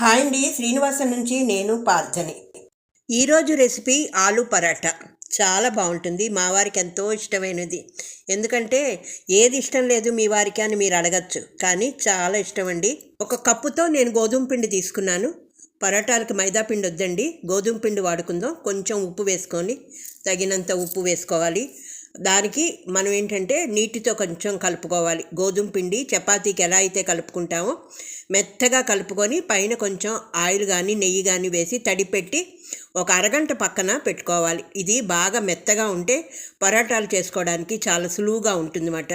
Hi అండి శ్రీనివాసన్ నుంచి నేను పార్థని. ఈరోజు రెసిపీ ఆలు పరాటా. చాలా బాగుంటుంది మా వారికి ఎంతో ఇష్టమైనది. ఎందుకంటే ఏది ఇష్టం లేదు మీ వారికి అని మీరు అడగచ్చు కానీ చాలా ఇష్టం అండి ఒక కప్పుతో నేను గోధుమ పిండి తీసుకున్నాను. పరాటాలకు మైదా పిండి వద్దండి గోధుమ పిండి వాడుకుందాం. కొంచెం ఉప్పు వేసుకొని తగినంత ఉప్పు వేసుకోవాలి. దానికి మనం ఏంటంటే నీటితో కొంచెం కలుపుకోవాలి. గోధుమ పిండి చపాతీకి ఎలా అయితే కలుపుకుంటామో మెత్తగా కలుపుకొని పైన కొంచెం ఆయిల్ కానీ నెయ్యి కానీ వేసి తడిపెట్టి ఒక అరగంట పక్కన పెట్టుకోవాలి. ఇది బాగా మెత్తగా ఉంటే పరాటాలు చేసుకోవడానికి చాలా సులువుగా ఉంటుందన్నమాట.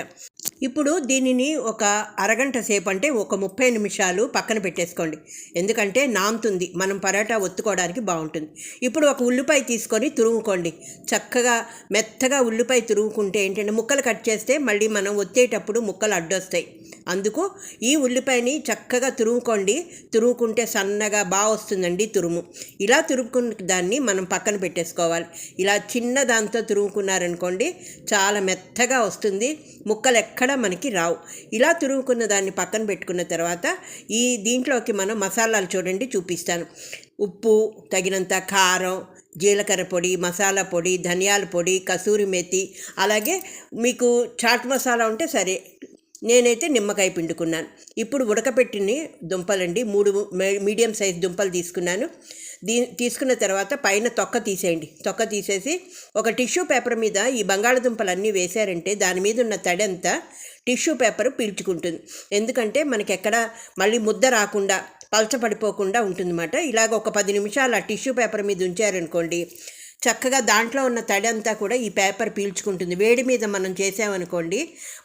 ఇప్పుడు దీనిని ఒక అరగంట సేపు అంటే ఒక ముప్పై నిమిషాలు పక్కన పెట్టేసుకోండి. ఎందుకంటే నాంతుంది. మనం పరాటా ఒత్తుకోవడానికి బాగుంటుంది. ఇప్పుడు ఒక ఉల్లిపాయ తీసుకొని తురుముకోండి. చక్కగా మెత్తగా ఉల్లిపాయ తురుముకుంటే ఏంటంటే ముక్కలు కట్ చేస్తే మళ్ళీ మనం ఒత్తేటప్పుడు ముక్కలు అడ్డొస్తాయి. అందుకు ఈ ఉల్లిపాయని చక్కగా తురుముకోండి. తురుముకుంటే సన్నగా బాగా వస్తుందండి తురుము. ఇలా తురుముకున్న దాన్ని మనం పక్కన పెట్టేసుకోవాలి. ఇలా చిన్న దాంతో తురుముకున్నారనుకోండి చాలా మెత్తగా వస్తుంది. ముక్కలు ఎక్కడ మనకి రావు. ఇలా తురుముకున్న దాన్ని పక్కన పెట్టుకున్న తర్వాత ఈ దీంట్లోకి మనం మసాలాలు చూడండి చూపిస్తాను. ఉప్పు తగినంత కారం జీలకర్ర పొడి మసాలా పొడి ధనియాల పొడి కసూరి మేతి అలాగే మీకు చాట్ మసాలా ఉంటే సరే నేనైతే నిమ్మకాయ పిండుకున్నాను. ఇప్పుడు ఉడకపెట్టిన దుంపలండి మూడు మీడియం సైజ్ దుంపలు తీసుకున్నాను. దీ తీసుకున్న తర్వాత పైన తొక్క తీసేయండి. తొక్క తీసేసి ఒక టిష్యూ పేపర్ మీద ఈ బంగాళదుంపలన్నీ వేశారంటే దాని మీద ఉన్న తడంతా టిష్యూ పేపర్ పీల్చుకుంటుంది. ఎందుకంటే మనకి ఎక్కడ మళ్ళీ ముద్ద రాకుండా పలచపడిపోకుండా ఉంటుందన్నమాట. ఇలాగ ఒక పది నిమిషాలు ఆ టిష్యూ పేపర్ మీద ఉంచారనుకోండి చక్కగా దాంట్లో ఉన్న తడి అంతా కూడా ఈ పేపర్ పీల్చుకుంటుంది. వేడి మీద మనం చేసామనుకోండి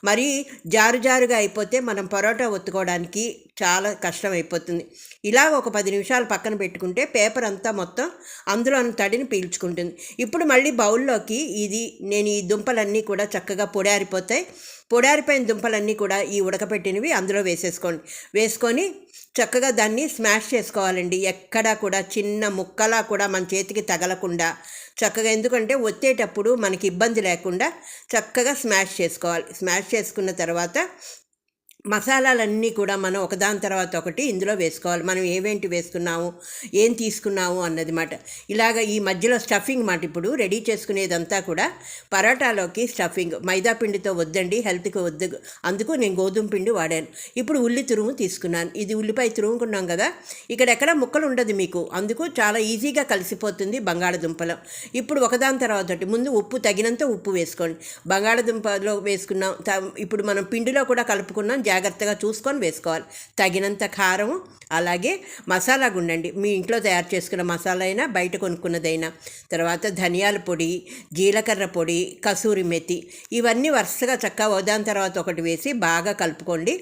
మరి జారు జారుగా అయిపోతే మనం పరోటా ఒత్తుకోవడానికి చాలా కష్టం అయిపోతుంది ఇలా ఒక పది నిమిషాలు పక్కన పెట్టుకుంటే పేపర్ అంతా మొత్తం అందులో తడిని పీల్చుకుంటుంది. ఇప్పుడు మళ్ళీ బౌల్లోకి ఇది నేను ఈ దుంపలన్నీ కూడా చక్కగా పొడారిపోతాయి. పొడారిపోయిన దుంపలన్నీ కూడా ఈ ఉడకపెట్టినవి అందులో వేసేసుకోండి. వేసుకొని చక్కగా దాన్ని స్మాష్ చేసుకోవాలండి. ఎక్కడా కూడా చిన్న ముక్కలా కూడా మన చేతికి తగలకుండా చక్కగా ఎందుకంటే ఒత్తేటప్పుడు మనకి ఇబ్బంది లేకుండా చక్కగా స్మాష్ చేసుకోవాలి. స్మాష్ చేసుకున్న తర్వాత మసాలాలన్నీ కూడా మనం ఒకదాని తర్వాత ఒకటి ఇందులో వేసుకోవాలి. మనం ఏవేంటి వేసుకున్నాము ఏం తీసుకున్నాము అన్నది మాట. ఇలాగ ఈ మధ్యలో స్టఫింగ్ మాట ఇప్పుడు రెడీ చేసుకునేదంతా కూడా పరాటాలోకి స్టఫింగ్. మైదా పిండితో వద్దండి హెల్త్కి వద్దు. అందుకు నేను గోధుమ పిండి వాడాను. ఇప్పుడు ఉల్లి తురుము తీసుకున్నాను. ఇది ఉల్లిపాయ తురుముకున్నాం కదా ఇక్కడ ఎక్కడ ముక్కలు ఉండదు మీకు. అందుకు చాలా ఈజీగా కలిసిపోతుంది బంగాళదుంపలో. ఇప్పుడు ఒకదాని తర్వాత ఒకటి. ముందు ఉప్పు తగినంత ఉప్పు వేసుకోండి. బంగాళదుంపలో వేసుకున్నాం. ఇప్పుడు మనం పిండిలో కూడా కలుపుకున్నాం. జాగ్రత్తగా చూసుకొని వేసుకోవాలి. తగినంత కారం అలాగే మసాలా గుండండి. మీ ఇంట్లో తయారు చేసుకున్న మసాలా అయినా బయట కొనుక్కున్నదైనా. తర్వాత ధనియాల పొడి జీలకర్ర పొడి కసూరి మెతి ఇవన్నీ వరుసగా చక్కగా వదాని తర్వాత ఒకటి వేసి బాగా కలుపుకోండి.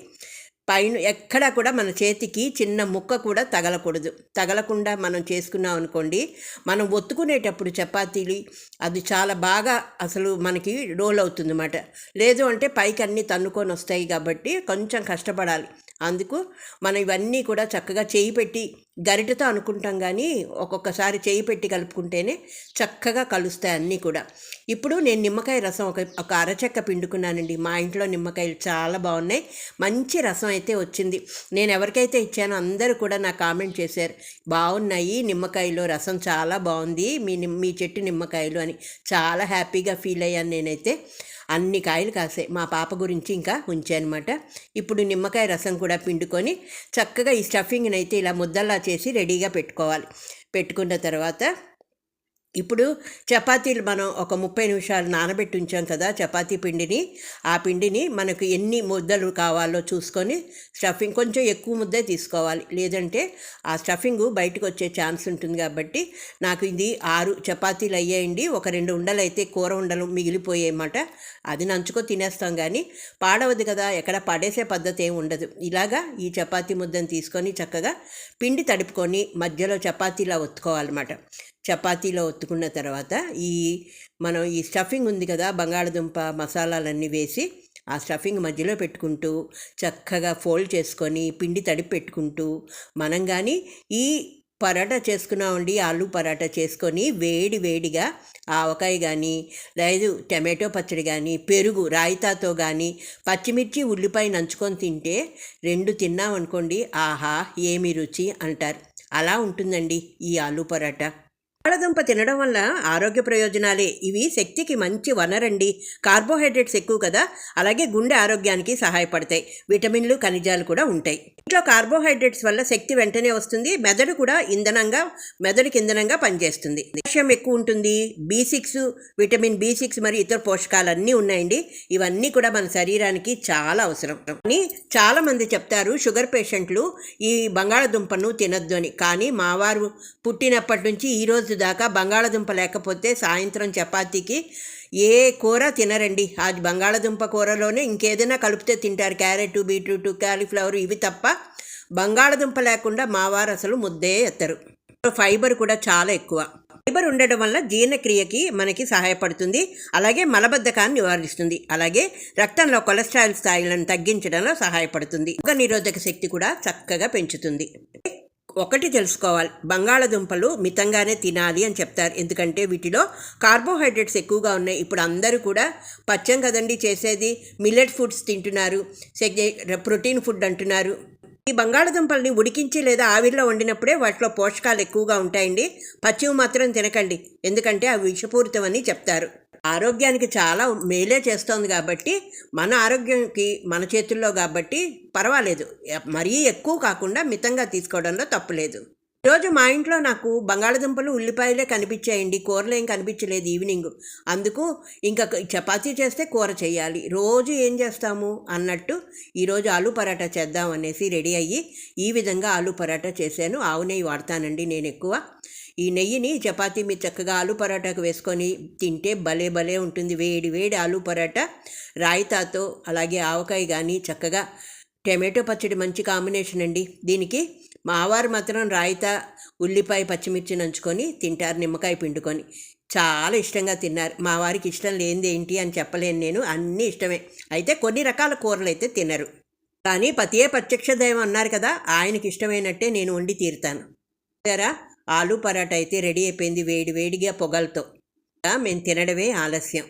పైన ఎక్కడా కూడా మన చేతికి చిన్న ముక్క కూడా తగలకూడదు. తగలకుండా మనం చేసుకున్నాం అనుకోండి మనం ఒత్తుకునేటప్పుడు చపాతీలు అది చాలా బాగా అసలు మనకి రోల్ అవుతుంది అన్నమాట లేదు అంటే పైకి అన్నీ తన్నుకొని వస్తాయి కాబట్టి కొంచెం కష్టపడాలి. అందుకు మనం ఇవన్నీ కూడా చక్కగా చేయి పెట్టి గరిటతో అనుకుంటాం కానీ ఒక్కొక్కసారి చేయి పెట్టి కలుపుకుంటేనే చక్కగా కలుస్తాయి అన్నీ కూడా. ఇప్పుడు నేను నిమ్మకాయ రసం ఒక ఒక అరచెక్క పిండుకున్నానండి. మా ఇంట్లో నిమ్మకాయలు చాలా బాగున్నాయి. మంచి రసం అయితే వచ్చింది. నేను ఎవరికైతే ఇచ్చానో అందరూ కూడా నా కామెంట్ చేశారు. బాగున్నాయి నిమ్మకాయలో రసం చాలా బాగుంది. మీ మీ చెట్టు నిమ్మకాయలు అని చాలా హ్యాపీగా ఫీల్ అయ్యాను నేనైతే. అన్ని కాయలు కాసాయి. మా పాప గురించి ఇంకా ఉంచానమాట. ఇప్పుడు నిమ్మకాయ రసం కూడా పిండుకొని చక్కగా ఈ స్టఫింగ్ని అయితే ఇలా ముద్దల్లా చేసి రెడీగా పెట్టుకోవాలి. పెట్టుకున్న తర్వాత ఇప్పుడు చపాతీలు మనం ఒక ముప్పై నిమిషాలు నానబెట్టి ఉంచాం కదా చపాతీ పిండిని. ఆ పిండిని మనకు ఎన్ని ముద్దలు కావాలో చూసుకొని స్టఫింగ్ కొంచెం ఎక్కువ ముద్దే తీసుకోవాలి. లేదంటే ఆ స్టఫింగ్ బయటకు వచ్చే ఛాన్స్ ఉంటుంది కాబట్టి నాకు ఇది ఆరు చపాతీలు అయ్యాయండి. ఒక రెండు ఉండలు అయితే కూర ఉండలు మిగిలిపోయాయన్నమాట అది నంచుకో తినేస్తాం కానీ పాడవద్దు కదా ఎక్కడ పడేసే పద్ధతి ఏమి ఉండదు. ఇలాగా ఈ చపాతీ ముద్దను తీసుకొని చక్కగా పిండి తడుపుకొని మధ్యలో చపాతీలా ఒత్తుకోవాలన్నమాట. చపాతీలో ఒత్తుకున్న తర్వాత ఈ మనం ఈ స్టఫింగ్ ఉంది కదా బంగాళదుంప మసాలాలన్నీ వేసి ఆ స్టఫింగ్ మధ్యలో పెట్టుకుంటూ చక్కగా ఫోల్డ్ చేసుకొని పిండి తడిపి పెట్టుకుంటూ మనం కానీ ఈ పరాటా చేసుకున్నామండి ఆలు పరాటా చేసుకొని వేడి వేడిగా ఆవకాయ కానీ లేదు టమాటో పచ్చడి కానీ పెరుగు రాయితాతో కానీ పచ్చిమిర్చి ఉల్లిపాయ నంచుకొని తింటే రెండు తిన్నామనుకోండి ఆహా ఏమి రుచి అంటారు. అలా ఉంటుందండి ఈ ఆలు పరాటా. బంగాళదుంప తినడం వల్ల ఆరోగ్య ప్రయోజనాలే. ఇవి శక్తికి మంచి వనరండి. కార్బోహైడ్రేట్స్ ఎక్కువ కదా అలాగే గుండె ఆరోగ్యానికి సహాయపడతాయి. విటమిన్లు ఖనిజాలు కూడా ఉంటాయి. ఇంట్లో కార్బోహైడ్రేట్స్ వల్ల శక్తి వెంటనే వస్తుంది. మెదడు కూడా ఇంధనంగా మెదడుకి ఇంధనంగా పనిచేస్తుంది. కాల్షియం ఎక్కువ ఉంటుంది. B six vitamin B six మరియు ఇతర పోషకాలు అన్నీ ఉన్నాయండి. ఇవన్నీ కూడా మన శరీరానికి చాలా అవసరం. కానీ చాలా మంది చెప్తారు షుగర్ పేషెంట్లు ఈ బంగాళదుంపను తినొద్దు అని. కానీ మావారు పుట్టినప్పటి నుంచి ఈ రోజు దాకా బంగాళదుంప లేకపోతే సాయంత్రం చపాతీకి ఏ కూర తినరండి. ఆ బంగాళదుంప కూరలోనే ఇంకేదైనా కలిపితే తింటారు. క్యారెట్ బీట్రూట్ కాలీఫ్లవర్ ఇవి తప్ప బంగాళదుంప లేకుండా మావారు అసలు ముద్దే ఎత్తరు. ఫైబర్ కూడా చాలా ఎక్కువ. ఫైబర్ ఉండడం వల్ల జీర్ణక్రియకి మనకి సహాయపడుతుంది. అలాగే మలబద్ధకాన్ని నివారిస్తుంది. అలాగే రక్తంలో కొలెస్ట్రాల్ స్థాయిలను తగ్గించడంలో సహాయపడుతుంది. రోగ నిరోధక శక్తి కూడా చక్కగా పెంచుతుంది. ఒకటి తెలుసుకోవాలి. బంగాళదుంపలు మితంగానే తినాలి అని చెప్తారు. ఎందుకంటే వీటిలో కార్బోహైడ్రేట్స్ ఎక్కువగా ఉన్నాయి. ఇప్పుడు అందరూ కూడా పచ్చం కదండి చేసేది. మిల్లెట్ ఫుడ్స్ తింటున్నారు. ప్రోటీన్ ఫుడ్ అంటున్నారు. ఈ బంగాళదుంపల్ని ఉడికించి లేదా ఆవిరిలో వండినప్పుడే వాటిలో పోషకాలు ఎక్కువగా ఉంటాయండి. పచ్చివి మాత్రం తినకండి. ఎందుకంటే అవి విషపూరితమని చెప్తారు. ఆరోగ్యానికి చాలా మేలే చేస్తోంది కాబట్టి మన ఆరోగ్యానికి మన చేతుల్లో కాబట్టి పర్వాలేదు. మరీ ఎక్కువ కాకుండా మితంగా తీసుకోవడంలో తప్పులేదు ఈరోజు మా ఇంట్లో నాకు బంగాళదుంపలు ఉల్లిపాయలే కనిపించాయండి. కూరలు ఏం కనిపించలేదు ఈవినింగ్. అందుకు ఇంకా చపాతీ చేస్తే కూర చేయాలి రోజు ఏం చేస్తాము అన్నట్టు ఈరోజు ఆలు పరాటా చేద్దాం అనేసి రెడీ అయ్యి ఈ విధంగా ఆలు పరాటా చేశాను. ఆవు నెయ్యి వాడతానండి నేను ఎక్కువ. ఈ నెయ్యిని చపాతీ మీద చక్కగా ఆలు పరాటాకు వేసుకొని తింటే భలే భలే ఉంటుంది. వేడి వేడి ఆలు పరాటా రాయితాతో అలాగే ఆవకాయ కానీ చక్కగా టమాటో పచ్చడి మంచి కాంబినేషన్ అండి. దీనికి మావారు మాత్రం రాయితా ఉల్లిపాయ పచ్చిమిర్చి నంచుకొని తింటారు నిమ్మకాయ పిండుకొని. చాలా ఇష్టంగా తిన్నారు. మా వారికి ఇష్టం లేనిది ఏంటి అని చెప్పలేను నేను. అన్నీ ఇష్టమే. అయితే కొన్ని రకాల కూరలు అయితే తినరు. కానీ పతియే ప్రత్యక్ష దైవం అన్నారు కదా ఆయనకి ఇష్టమైనట్టే నేను వండి తీరుతాను. సరా ఆలు పరాటా అయితే రెడీ అయిపోయింది వేడి వేడిగా పొగలతో. మేము తినడమే ఆలస్యం.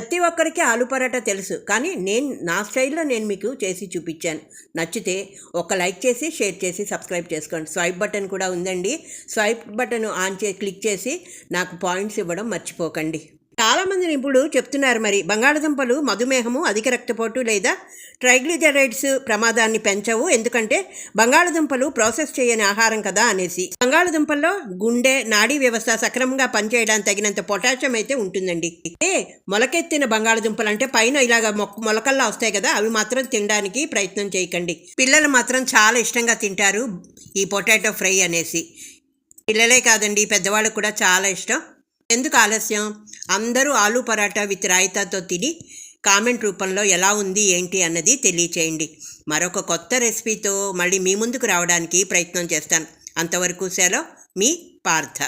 ప్రతి ఒక్కరికి ఆలు పరాటా తెలుసు. కానీ నేను నా స్టైల్లో నేను మీకు చేసి చూపించాను. నచ్చితే ఒక లైక్ చేసి షేర్ చేసి సబ్స్క్రైబ్ చేసుకోండి. స్వైప్ బటన్ కూడా ఉందండి. స్వైప్ బటన్ ఆన్ చే క్లిక్ చేసి నాకు పాయింట్స్ ఇవ్వడం మర్చిపోకండి. చాలామంది నిపుణులు చెప్తున్నారు మరి. బంగాళదుంపలు మధుమేహము అధిక రక్తపోటు లేదా ట్రైగ్లిజరైడ్స్ ప్రమాదాన్ని పెంచవు. ఎందుకంటే బంగాళదుంపలు ప్రాసెస్ చేయని ఆహారం కదా అనేసి. బంగాళదుంపల్లో గుండె నాడీ వ్యవస్థ సక్రమంగా పనిచేయడానికి తగినంత పొటాషియం అయితే ఉంటుందండి. ఏ మొలకెత్తిన బంగాళదుంపలు అంటే పైన ఇలాగ మొక్క మొలకల్లా వస్తాయి కదా అవి మాత్రం తినడానికి ప్రయత్నం చేయకండి. పిల్లలు మాత్రం చాలా ఇష్టంగా తింటారు ఈ పొటాటో ఫ్రై అనేసి. పిల్లలే కాదండి పెద్దవాళ్ళకు కూడా చాలా ఇష్టం. ఎందుకు ఆలస్యం? అందరూ ఆలు పరాటా విత్ రాయితాతో తిని కామెంట్ రూపంలో ఎలా ఉంది ఏంటి అన్నది తెలియచేయండి. మరొక కొత్త రెసిపీతో మళ్ళీ మీ ముందుకు రావడానికి ప్రయత్నం చేస్తాను. అంతవరకు సెలవు మీ పార్థ.